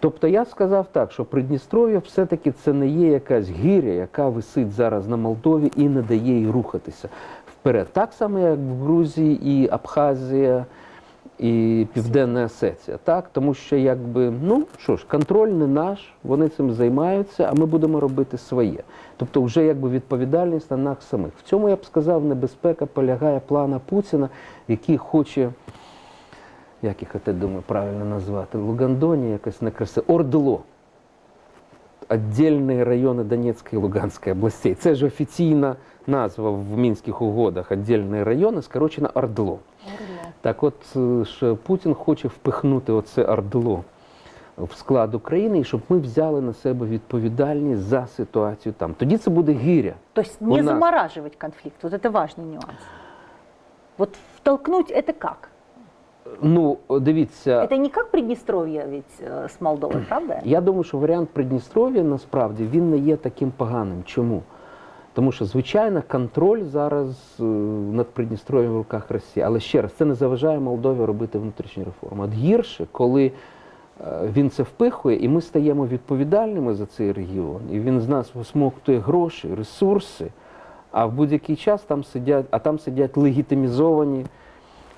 Тобто я сказав так, що Придністров'я все-таки це не є якась гіря, яка висить зараз на Молдові і не дає їй рухатися вперед. Так само, як в Грузії і Абхазія, і Південна Осетія. Так? Тому що якби, ну що ж, контроль не наш, вони цим займаються, а ми будемо робити своє. Тобто, вже якби відповідальність на нас самих. В цьому я б сказав, небезпека полягає плана Путіна, який хоче як їх це, думаю, правильно назвати, Лугандоні, якось некрасиво, Ордло. Отдельні райони Донецької і Луганської областей. Це ж офіційна назва в Мінських угодах. Отдельні райони, скорочено Ордло. Так от е, ж Путін хоче впихнути оце Ордло в склад України, і щоб ми взяли на себе відповідальність за ситуацію там. Тоді це буде гіря. То есть У не нас- замораживать конфликт. Вот это важный нюанс. Вот втолкнуть это как? Ну, дивіться, Это не как Приднестровье ведь э, с Молдовой, правда? Я думаю, що варіант Придністров'я насправді він не є таким поганим. Чому? Тому що, звичайно, контроль зараз е, над Придністров'ям в руках Росії. Але ще раз, це не заважає Молдові робити внутрішні реформи. От гірше, коли е, він це впихує, і ми стаємо відповідальними за цей регіон, і він з нас висмоктує гроші, ресурси, а в будь-який час там сидять, а там сидять легітимізовані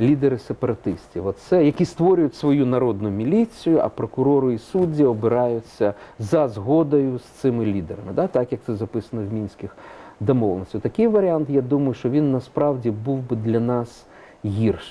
лідери сепаратистів. Оце, які створюють свою народну міліцію, а прокурори і судді обираються за згодою з цими лідерами, да? так як це записано в мінських домовленостях. Такий варіант, я думаю, що він насправді був би для нас гірше.